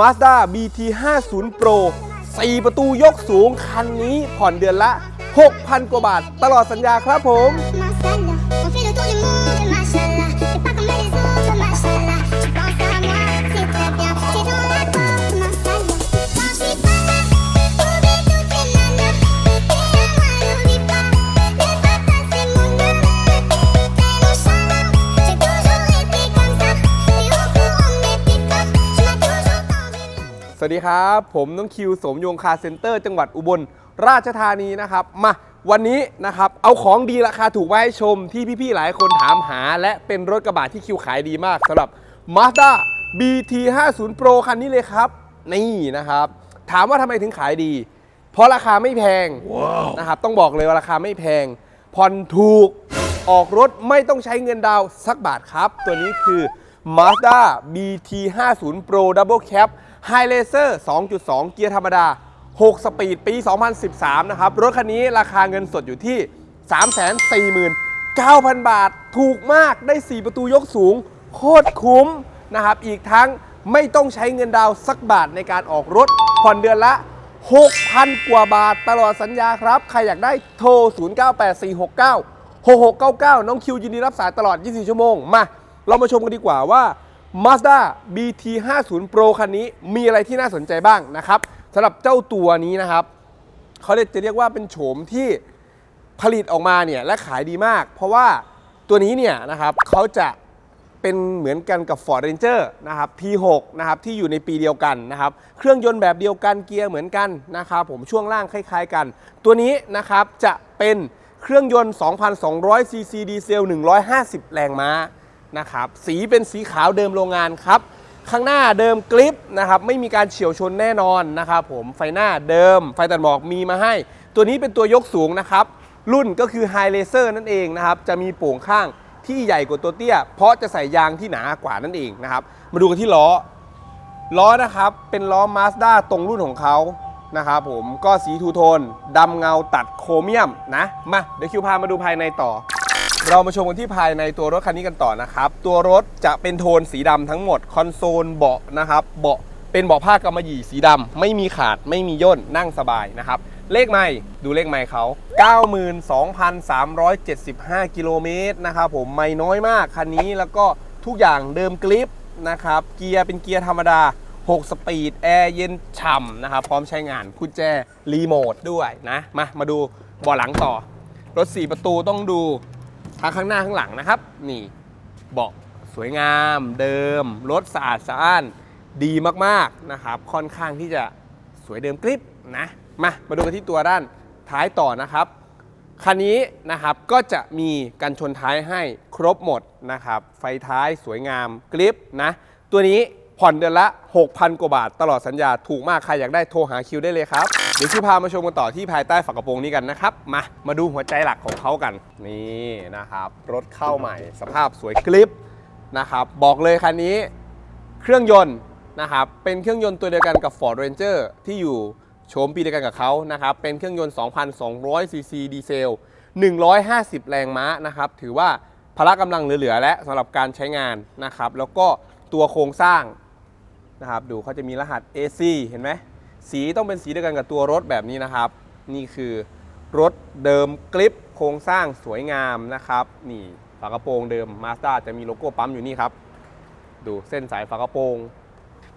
Mazda BT 50 Pro 4 ประตูยกสูงคันนี้ผ่อนเดือนละ 6,000 กว่าบาท ตลอดสัญญาครับผม วัสดีครับ ผมน้องคิวสมยงคาร์เซ็นเตอร์ จังหวัดอุบลราชธานีนะครับมาวันนี้นะครับเอาของดีราคาถูกมาให้ชมที่พี่ๆหลายคนถามหา และเป็นรถกระบะที่คิวขายดีมากสำหรับ Mazda BT 50 Pro คันนี้เลยครับ นี่นะครับ ถามว่าทำไมถึงขายดี เพราะราคาไม่แพงนะครับต้องบอกเลยว่าราคาไม่แพงผ่อนถูกออกรถไม่ต้องใช้เงินดาวน์สักบาทครับ ตัวนี้คือ Mazda BT 50 Pro Double Cab High Racer 2.2 เกียร์ธรรมดา 6 สปีดปี 2013 นะครับ รถคันนี้ราคาเงินสดอยู่ที่ 349,000 บาท ถูกมากได้ 4 ประตูยกสูง โคตรคุ้มนะครับ อีกทั้งไม่ต้องใช้เงินดาวสักบาทในการออกรถ ผ่อนเดือนละ 6,000 กว่าบาทตลอดสัญญาครับ ใครอยากได้โทร 098469 6699 น้องคิวยินดีรับสายตลอด 24 ชั่วโมง มา เรามาชมกันดีกว่าว่า Mazda BT 50 Pro คันนี้มีอะไรที่น่าสนใจบ้างนะครับสำหรับเจ้าตัวนี้นะครับเขาเรียกจะเรียกว่าเป็นโฉมที่ผลิตออกมาเนี่ยและขายดีมาก เพราะว่าตัวนี้เนี่ยนะครับเขาจะเป็นเหมือนกันกับ Ford Ranger นะครับ P6 นะครับที่อยู่ในปีเดียวกันนะครับเครื่องยนต์แบบเดียวกันเกียร์เหมือนกันนะครับผมช่วงล่างคล้าย ๆ กัน ตัวนี้นะครับจะเป็นเครื่องยนต์ 2,200ซีซีดีเซล 150 แรงม้า นะครับสีเป็นสีขาวเดิมโรงงานครับข้างหน้าเดิมกริปนะครับไม่มีการเฉียวชนแน่นอนนะครับผมไฟหน้าเดิม ไฟตัดหมอกมีมาให้ ตัวนี้เป็นตัวยกสูงนะครับรุ่นก็คือ High Laser นั่นเองนะครับจะมีโป่งข้างที่ใหญ่กว่าตัวเตี้ย เพราะจะใส่ยางที่หนากว่านั่นเองนะครับมาดูกันที่ล้อ ล้อนะครับเป็นล้อ Mazda ตรงรุ่นของเขานะครับผมก็สีทูโทนดำเงาตัดโครเมียมนะมาเดี๋ยวคิวพามาดูภายในต่อ เรามาชมกันที่ภายในตัวรถคันนี้กันต่อนะครับ ตัวรถจะเป็นโทนสีดำทั้งหมด คอนโซลเบาะนะครับเบาะเป็นเบาะผ้ากำมะหยี่สีดำไม่มีขาดไม่มีย่นนั่งสบายนะครับ เลขไม่ดูเลขไม่เขา 92,375 กิโลเมตรนะครับผมไม่น้อยมากคันนี้แล้วก็ทุกอย่างเดิมกริปนะครับเกียร์เป็นเกียร์ธรรมดา 6 สปีด แอร์เย็นฉ่ำนะครับ พร้อมใช้งานกุญแจรีโมทด้วยนะ มามาดูเบาะหลังต่อ รถ 4 ประตูต้องดู ทั้งข้างหน้าข้างหลังนะครับ นี่เบาะสวยงามเดิม รถสะอาดสะอ้านดีมากๆนะครับ ค่อนข้างที่จะสวยเดิมกริปนะมามาดูกันที่ตัวด้านท้ายต่อนะครับคันนี้นะครับก็จะมีกันชนท้ายให้ครบหมดนะครับ ไฟท้ายสวยงามกริปนะ ตัวนี้ ผ่อนเดือนละ 6,000 กว่าบาท ตลอดสัญญาถูกมากใครอยากได้โทรหาคิวได้เลยครับ เดี๋ยวคิวพามาชมกันต่อที่ภายใต้ฝากระโปรงนี้กันนะครับ มา มาดูหัวใจหลักของเขากัน นี่นะครับ รถเข้าใหม่ สภาพสวยกริปนะครับ บอกเลยคันนี้เครื่องยนต์นะครับ เป็นเครื่องยนต์ตัวเดียวกันกับ Ford Ranger ที่อยู่โฉมปีเดียวกันกับเขานะครับ เป็นเครื่องยนต์ 2,200 ซีซีดีเซล 150 แรงม้านะครับ ถือว่าพละกำลังเหลือๆและสำหรับการใช้งานนะครับ แล้วก็ตัวโครงสร้าง นะครับ ดูเขาจะมีรหัส AC เห็นไหมสีต้องเป็นสีเดียวกันกับตัวรถแบบนี้นะครับ นี่คือรถเดิมกริปโครงสร้างสวยงามนะครับ นี่ฝากระโปรงเดิม Mazda จะมีโลโก้ปั๊มอยู่นี่ครับ ดูเส้นสายฝากระโปรง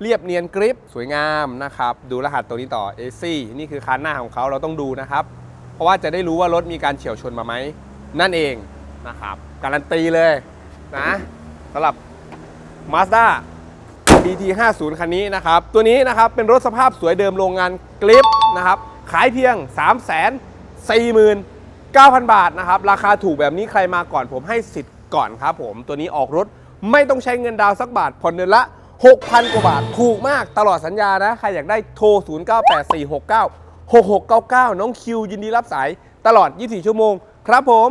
เรียบเนียนกริปสวยงามนะครับ ดูรหัสตัวนี้ต่อ AC นี่คือคันหน้าของเขาเราต้องดูนะครับ เพราะว่าจะได้รู้ว่ารถมีการเฉียวชนมาไหมนั่นเองนะครับ การันตีเลยนะสำหรับ Mazda BT 50 คันนี้นะครับ ตัวนี้นะครับเป็นรถสภาพสวยเดิมโรงงานกริปนะครับ ขายเพียง 3 4 9,000 บาทนะครับ ราคาถูกแบบนี้ใครมาก่อนผมให้สิทธิ์ก่อนครับผม ตัวนี้ออกรถไม่ต้องใช้เงินดาวสักบาทผ่อนเดือนละ 6,000 กว่าบาท ถูกมากตลอดสัญญานะ ใครอยากได้โทร 098469 6699 น้องคิวยินดีรับสายตลอด 24 ชั่วโมง ครับผม